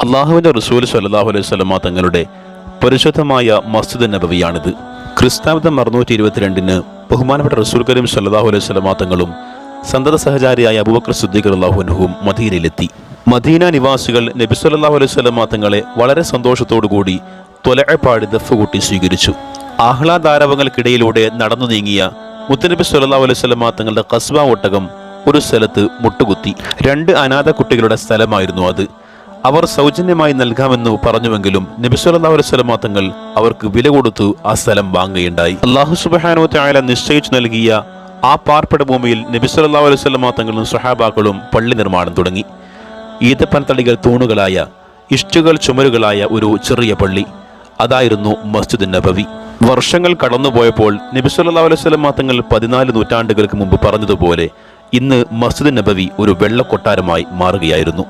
അള്ളാഹുവിന്റെ റസൂൽ സല്ലാഹു അലൈഹി സ്വലമ തങ്ങളുടെ പരിശുദ്ധമായ മസ്ജിദ് നബവിയാണിത്. ക്രിസ്താബ്ദം അറുന്നൂറ്റി ഇരുപത്തിരണ്ടിന് ബഹുമാനപ്പെട്ട റസൂൽ കരീം സല്ലാഹു അലൈഹി സ്വലമ തങ്ങളും സന്തത സഹചാരിയായ അബൂബക്കർ സുദ്ദീഖ് അള്ളാഹുനുഹും മദീനയിലെത്തി. മദീന നിവാസികൾ നബി സല്ലാഹു അലൈഹി സ്വലമ തങ്ങളെ വളരെ സന്തോഷത്തോടുകൂടി തൊലഴപ്പാടി ദഫ് കൂട്ടി സ്വീകരിച്ചു. ആഹ്ലാദാരവങ്ങൾക്കിടയിലൂടെ നടന്നു നീങ്ങിയ മുത്തനബി സല്ലാഹു അലൈഹി സ്വലമ തങ്ങളുടെ കസ്ബ ഒട്ടകം ഒരു സ്ഥലത്ത് മുട്ടുകുത്തി. രണ്ട് അനാഥ കുട്ടികളുടെ സ്ഥലമായിരുന്നു അത്. അവർ സൗജന്യമായി നൽകാമെന്ന് പറഞ്ഞുവെങ്കിലും നബി സല്ലല്ലാഹു അലൈഹി വസല്ലമ തങ്ങൾ അവർക്ക് വില കൊടുത്തു ആ സ്ഥലം വാങ്ങുകയുണ്ടായി. അള്ളാഹു സുബ്ഹാനഹു തആല നിശ്ചയിച്ചു നൽകിയ ആ പാർപ്പിട ഭൂമിയിൽ നബി സല്ലല്ലാഹു അലൈഹി വസല്ലമ തങ്ങളും സ്വഹാബാക്കളും പള്ളി നിർമ്മാണം തുടങ്ങി. ഈത്തപ്പൻ തടികൾ തൂണുകളായ ഇഷ്ടുകൾ ചുമരുകളായ ഒരു ചെറിയ പള്ളി അതായിരുന്നു മസ്ജിദ് നബവി. വർഷങ്ങൾ കടന്നുപോയപ്പോൾ നബിസ്വല്ലാ വസല്ലമ തങ്ങൾ പതിനാല് നൂറ്റാണ്ടുകൾക്ക് മുമ്പ് പറഞ്ഞതുപോലെ ഇന്ന് മസ്ജിദ് നബവി ഒരു വെള്ളക്കൊട്ടാരമായി മാറുകയായിരുന്നു.